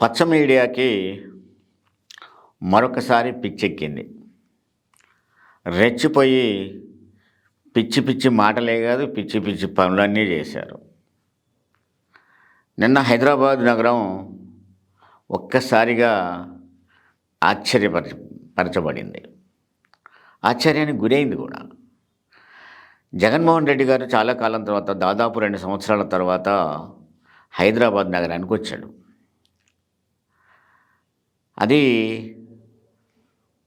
పచ్చ మీడియాకి మరొకసారి పిచ్చెక్కింది. రెచ్చిపోయి పిచ్చి పిచ్చి మాటలే కాదు పిచ్చి పిచ్చి పనులన్నీ చేశారు. నిన్న హైదరాబాద్ నగరం ఒక్కసారిగా ఆశ్చర్యపరచ పరచబడింది. ఆశ్చర్యానికి గురైంది కూడా. జగన్మోహన్ రెడ్డి గారు చాలా కాలం తర్వాత దాదాపు రెండు సంవత్సరాల తర్వాత హైదరాబాద్ నగరానికి వచ్చాడు. అది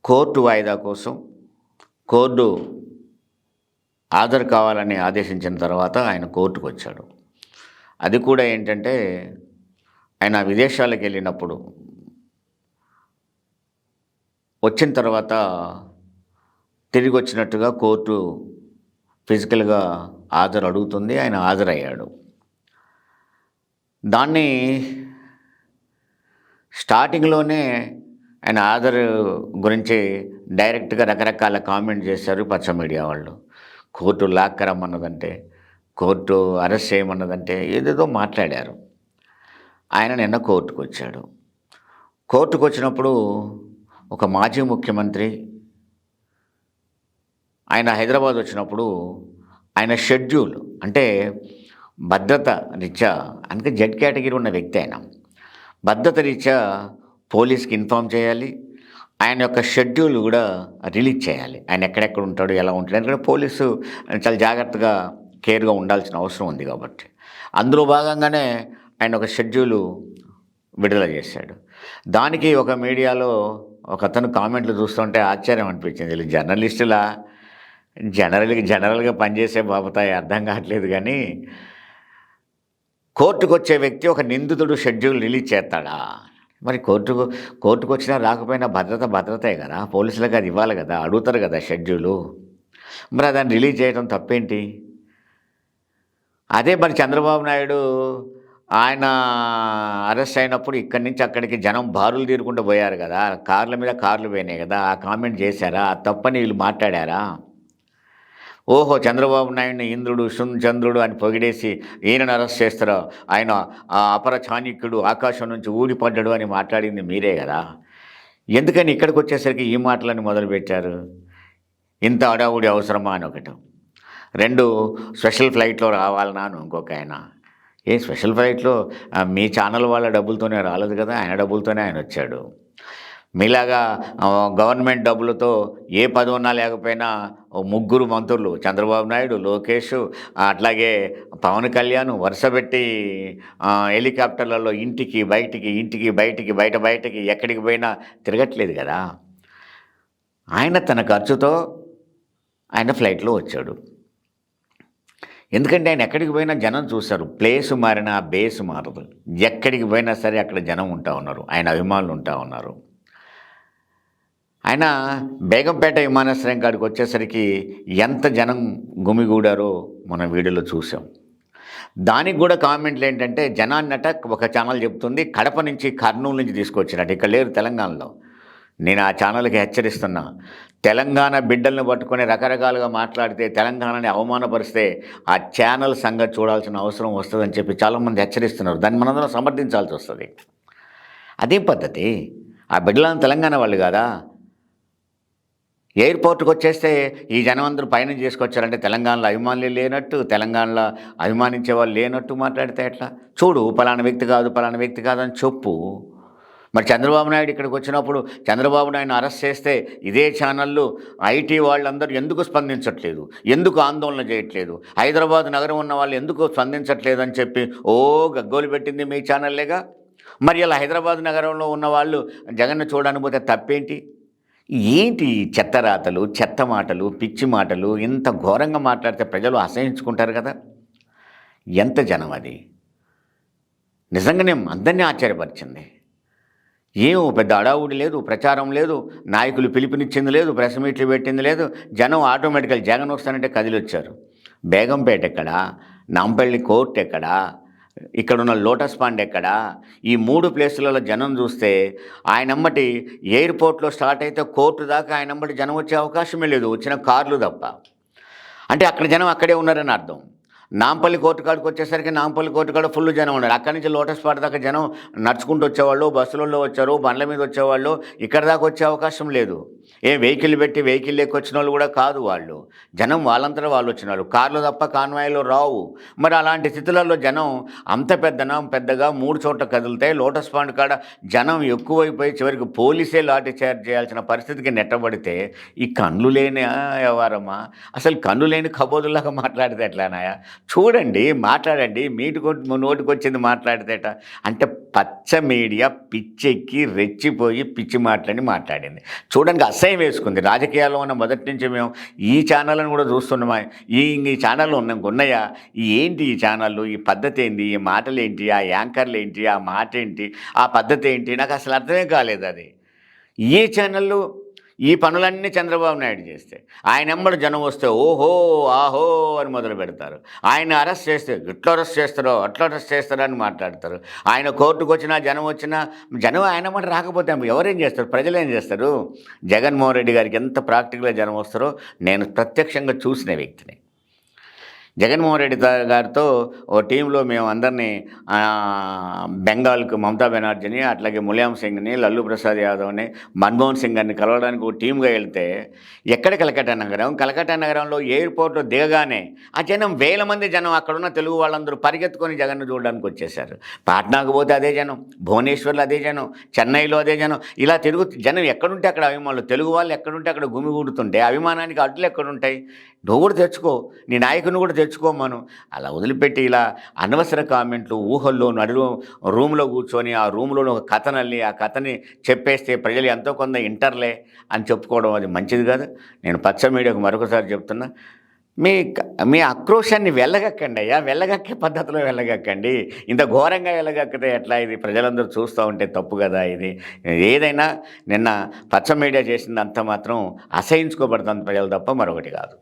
కోర్టు వాయిదా కోసం కోర్టు ఆధార్ కావాలని ఆదేశించిన తర్వాత ఆయన కోర్టుకు వచ్చాడు. అది కూడా ఏంటంటే ఆయన విదేశాలకు వెళ్ళినప్పుడు వచ్చిన తర్వాత తిరిగి వచ్చినట్టుగా కోర్టు ఫిజికల్గా హాజరు అడుగుతుంది ఆయన హాజరయ్యాడు. దాన్ని స్టార్టింగ్లోనే ఆయన ఆధార్ గురించి డైరెక్ట్గా రకరకాల కామెంట్ చేశారు పచ్చ మీడియా వాళ్ళు. కోర్టు లాక్ రమ్మన్నదంటే కోర్టు అరెస్ట్ చేయమన్నదంటే ఏదేదో మాట్లాడారు. ఆయన నిన్న కోర్టుకు వచ్చాడు. కోర్టుకు వచ్చినప్పుడు ఒక మాజీ ముఖ్యమంత్రి ఆయన హైదరాబాద్ వచ్చినప్పుడు ఆయన షెడ్యూల్ అంటే భద్రత రీత్యా అందుకే జెడ్ కేటగిరీ ఉన్న వ్యక్తి ఆయన. భద్రత రీత్యా పోలీస్కి ఇన్ఫామ్ చేయాలి. ఆయన యొక్క షెడ్యూల్ కూడా రిలీజ్ చేయాలి. ఆయన ఎక్కడెక్కడ ఉంటాడు ఎలా ఉంటాడు ఎందుకంటే పోలీసు చాలా జాగ్రత్తగా కేర్గా ఉండాల్సిన అవసరం ఉంది కాబట్టి. అందులో భాగంగానే ఆయన ఒక షెడ్యూలు విడుదల చేశాడు. దానికి ఒక మీడియాలో ఒక అతను కామెంట్లు చూస్తుంటే ఆశ్చర్యం అనిపించింది. వీళ్ళు జర్నలిస్టులా? జనరల్గా జనరల్గా పనిచేసే బాబతాయి అర్థం కావట్లేదు కానీ కోర్టుకు వచ్చే వ్యక్తి ఒక నిందితుడు షెడ్యూల్ రిలీజ్ చేస్తాడా? మరి కోర్టుకు కోర్టుకు వచ్చినా రాకపోయినా భద్రత భద్రతే కదా. పోలీసులకు అది ఇవ్వాలి కదా. అడుగుతారు కదా షెడ్యూలు. మరి దాన్ని రిలీజ్ చేయడం తప్పేంటి? అదే మరి చంద్రబాబు నాయుడు ఆయన అరెస్ట్ అయినప్పుడు ఇక్కడి నుంచి అక్కడికి జనం బారులు తీరుకుంటూ పోయారు కదా. కార్ల మీద కార్లు పోయినాయి కదా. ఆ కామెంట్ చేశారా? ఆ తప్పని వీళ్ళు మాట్లాడారా? ఓహో చంద్రబాబు నాయుడిని ఇంద్రుడు శున్ చంద్రుడు అని పొగిడేసి ఈయనను అరెస్ట్ చేస్తారో? ఆయన ఆ అపర చాణిక్యుడు ఆకాశం నుంచి ఊడిపడ్డాడు అని మాట్లాడింది మీరే కదా. ఎందుకని ఇక్కడికి వచ్చేసరికి ఈ మాటలని మొదలుపెట్టారు? ఇంత అడావుడి అవసరమా అని ఒకటి. రెండు స్పెషల్ ఫ్లైట్లో రావాలనా అని ఇంకొక ఆయన. ఏ స్పెషల్ ఫ్లైట్లో మీ ఛానల్ వాళ్ళ డబ్బులతోనే రాలేదు కదా ఆయన డబ్బులతోనే ఆయన వచ్చాడు. మీలాగా గవర్నమెంట్ డబ్బులతో ఏ పది ఉన్నా లేకపోయినా ముగ్గురు మంత్రులు చంద్రబాబు నాయుడు లోకేష్ అట్లాగే పవన్ కళ్యాణ్ వరుసపెట్టి హెలికాప్టర్లలో ఇంటికి బయటికి ఇంటికి బయటికి బయట బయటికి ఎక్కడికి పోయినా తిరగట్లేదు కదా. ఆయన తన ఖర్చుతో ఆయన ఫ్లైట్లో వచ్చాడు. ఎందుకంటే ఆయన ఎక్కడికి పోయినా జనం చూస్తారు ప్లేస్ మారినా బేస్ మారదు. ఎక్కడికి పోయినా సరే అక్కడ జనం ఉంటా ఉన్నారు. ఆయన అభిమానులు ఉంటా ఉన్నారు. ఆయన బేగంపేట విమానాశ్రయం కాడికి వచ్చేసరికి ఎంత జనం గుమిగూడారో మనం వీడియోలో చూసాం దానికి కూడా కామెంట్లు ఏంటంటే జనాన్నట ఒక ఛానల్ చెప్తుంది కడప నుంచి కర్నూలు నుంచి తీసుకొచ్చినట్టు. ఇక్కడ లేరు తెలంగాణలో. నేను ఆ ఛానల్కి హెచ్చరిస్తున్నా. తెలంగాణ బిడ్డల్ని పట్టుకొని రకరకాలుగా మాట్లాడితే తెలంగాణని అవమానపరిస్తే ఆ ఛానల్ సంగతి చూడాల్సిన అవసరం వస్తుందని చెప్పి చాలామంది హెచ్చరిస్తున్నారు. దాన్ని మనందరం సమర్థించాల్సి వస్తుంది. అదే పద్ధతి? ఆ బిడ్డలను తెలంగాణ వాళ్ళు కాదా? ఎయిర్పోర్ట్కి వచ్చేస్తే ఈ జనం అందరూ పయనం చేసుకొచ్చారంటే తెలంగాణలో అభిమానులు లేనట్టు తెలంగాణలో అభిమానించే వాళ్ళు లేనట్టు మాట్లాడితే ఎట్లా? చూడు పలానా వ్యక్తి కాదు పలానా వ్యక్తి కాదని చెప్పు. మరి చంద్రబాబు నాయుడు ఇక్కడికి వచ్చినప్పుడు చంద్రబాబు నాయుడు అరెస్ట్ చేస్తే ఇదే ఛానళ్ళు ఐటీ వాళ్ళందరూ ఎందుకు స్పందించట్లేదు? ఎందుకు ఆందోళన చేయట్లేదు? హైదరాబాద్ నగరం ఉన్న వాళ్ళు ఎందుకు స్పందించట్లేదు అని చెప్పి ఓ గగ్గోలు పెట్టింది మీ ఛానల్లేగా మరి ఇలా హైదరాబాద్ నగరంలో ఉన్న వాళ్ళు జగన్ను చూడడానికి పోతే తప్పేంటి? ఏంటి చెత్త రాతలు చెత్త మాటలు పిచ్చి మాటలు ఇంత ఘోరంగా మాట్లాడితే ప్రజలు అసహించుకుంటారు కదా? ఎంత జనం అది? నిజంగానే అందరినీ ఆశ్చర్యపరిచింది. ఏం పెద్ద అడావుడి లేదు ప్రచారం లేదు నాయకులు పిలుపునిచ్చింది లేదు ప్రెస్ మీట్లు పెట్టింది లేదు జనం ఆటోమేటికల్ జగన్ వస్తానంటే కదిలొచ్చారు. బేగంపేట ఎక్కడ? నాంపల్లి కోర్ట్ ఎక్కడా? ఇక్కడున్న లోటస్ పాండ్ ఎక్కడ? ఈ మూడు ప్లేసులలో జనం చూస్తే ఆయనమ్మటి ఎయిర్పోర్ట్లో స్టార్ట్ అయితే కోర్టు దాకా ఆయనమ్మటి జనం వచ్చే అవకాశమే లేదు. వచ్చిన కార్లు తప్ప. అంటే అక్కడ జనం అక్కడే ఉన్నారని అర్థం. నాంపల్లి కోర్టు కాడికి వచ్చేసరికి నాంపల్లి కోర్టు కాడ ఫుల్ జనం ఉన్నారు. అక్కడి నుంచి లోటస్ పాట దాకా జనం నడుచుకుంటూ వచ్చేవాళ్ళు బస్సులలో వచ్చారు బండ్ల మీద వచ్చేవాళ్ళు. ఇక్కడ దాకా వచ్చే అవకాశం లేదు. ఏ వెహికల్ పెట్టి వెహికల్ ఎక్కి వచ్చిన వాళ్ళు కూడా కాదు వాళ్ళు. జనం వాళ్ళంతా వాళ్ళు వచ్చిన వాళ్ళు కార్లు తప్ప కాన్వాయిలు రావు. మరి అలాంటి స్థితులలో జనం అంత పెద్దన పెద్దగా మూడు చోట్ల కదిలితే లోటస్ పాండ్ కాడ జనం ఎక్కువైపోయి చివరికి పోలీసే లాఠీ చార్జ్ చేయాల్సిన పరిస్థితికి నెట్టబడితే ఈ కళ్ళు లేని వ్యవహారమా? అసలు కన్ను లేని కబోదులాగా మాట్లాడితే ఎట్లానాయా చూడండి మాట్లాడండి. మీటికి నోటికి వచ్చింది మాట్లాడితేట. అంటే పచ్చ మీడియా పిచ్చెక్కి రెచ్చిపోయి పిచ్చి మాట్లాడి మాట్లాడింది. చూడండి అసహ్యం వేసుకుంది. రాజకీయాల్లో ఉన్న మొదటి నుంచి మేము ఈ ఛానళ్ళను కూడా చూస్తున్నామా? ఈ ఈ ఛానళ్ళు ఉన్నాం ఉన్నాయా? ఏంటి ఈ ఛానళ్ళు? ఈ పద్ధతి ఏంటి? ఈ మాటలు ఏంటి? ఆ యాంకర్లు ఏంటి? ఆ మాట ఏంటి? ఆ పద్ధతి ఏంటి? నాకు అసలు అర్థమే కాలేదు అది. ఏ ఛానళ్ళు ఈ పనులన్నీ చంద్రబాబు నాయుడు చేస్తే ఆయన ఎమ్మడి జనం వస్తే ఓహో ఆహో అని మొదలు పెడతారు. ఆయన అరెస్ట్ చేస్తే ఇట్లా అరెస్ట్ చేస్తారో అట్లా అరెస్ట్ చేస్తారో అని మాట్లాడతారు. ఆయన కోర్టుకు వచ్చినా జనం వచ్చినా జనం ఆయన మాట రాకపోతే ఎవరేం చేస్తారు? ప్రజలు ఏం చేస్తారు? జగన్మోహన్ రెడ్డి గారికి ఎంత ప్రాక్టికల్గా జనం వస్తారో నేను ప్రత్యక్షంగా చూసిన వ్యక్తిని. జగన్మోహన్ రెడ్డి గారితో ఓ టీంలో మేము అందరినీ బెంగాల్కు మమతా బెనర్జీని అట్లాగే ములాయం సింగ్ని లల్లు ప్రసాద్ యాదవ్ని మన్మోహన్ సింగ్ గారిని కలవడానికి ఒక టీంగా వెళ్తే ఎక్కడ కలకట్టా నగరం? కలకట్టా నగరంలో ఎయిర్పోర్ట్లో దిగగానే ఆ జనం వేల మంది జనం అక్కడున్న తెలుగు వాళ్ళందరూ పరిగెత్తుకొని జగన్ను చూడడానికి వచ్చేసారు పాట్నాకు పోతే అదే జనం భువనేశ్వర్లో అదే జనం చెన్నైలో అదే జనం ఇలా తిరుగు జనం ఎక్కడుంటే అక్కడ అభిమానులు తెలుగు వాళ్ళు ఎక్కడుంటే అక్కడ గుమిగూడుతుంటే అభిమానానికి అడ్డులు ఎక్కడుంటాయి? నువ్వు కూడా తెచ్చుకో నీ నాయకుని కూడా తెచ్చుకోమను అలా వదిలిపెట్టి ఇలా అనవసర కామెంట్లు ఊహల్లో నడు రూమ్లో కూర్చొని ఆ రూమ్లోని ఒక కథనల్ని ఆ కథని చెప్పేస్తే ప్రజలు ఎంతో కొంత ఇంటర్లే అని చెప్పుకోవడం అది మంచిది కాదు. నేను పచ్చ మీడియాకు మరొకసారి చెప్తున్నా మీ మీ ఆక్రోశాన్ని వెళ్ళగక్కండి అయ్యా. వెళ్ళగక్కే పద్ధతిలో వెళ్ళగక్కండి ఇంత ఘోరంగా వెళ్ళగక్కితే ఎట్లా ఇది? ప్రజలందరూ చూస్తూ ఉంటే తప్పు కదా ఇది? ఏదైనా నిన్న పచ్చ మీడియా చేసిందంతా మాత్రం అసహించుకోబడుతుంది ప్రజలు తప్ప మరొకటి కాదు.